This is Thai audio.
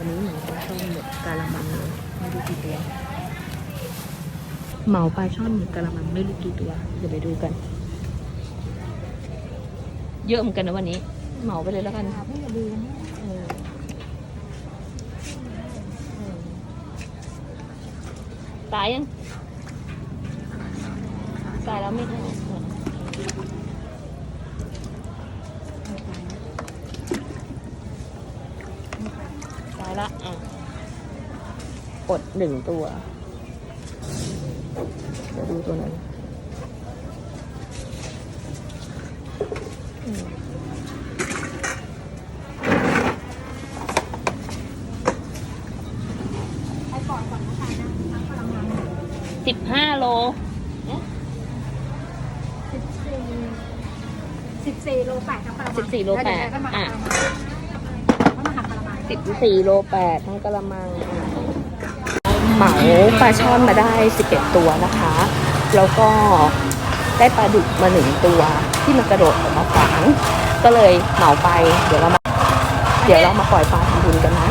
วันนี้เหมาปลาช่อนหมดกาละมังเลยไม่รู้กี่ตัวเหมาปลาช่อนหมดกาละมังไม่รู้กี่ตัวเดี๋ยวไปดูกัน เยอะเหมือนกันนะวันนี้ เหมาไปเลยแล้วกันไม่อย่าลืมเออเออตายยังตายแล้วไม่ได้ตาย ละอะอดหนึ่งตัวเดี๋ยวดูตัวนั้นอืมไปก่อนก่อนนะคะนะทั้งพลังงานสิบห้าโลสิบสี่สิบสี่โลแปดทั้งพลังงานสิบสี่โลแปดล้วเยวก็มาอะ ก็มาหักพลังงาน สิบสี่โลแปดทั้งกระมังเหมาปลาช่อนมาได้สิบเอ็ดตัวนะคะ แล้วก็ได้ปลาดุกมาหนึ่งตัวที่มันกระโดดออกมาขวางก็เลยเหมาไป เดี๋ยวเรามาเดี๋ยวเรามาปล่อยปลาทำบุญกันนะ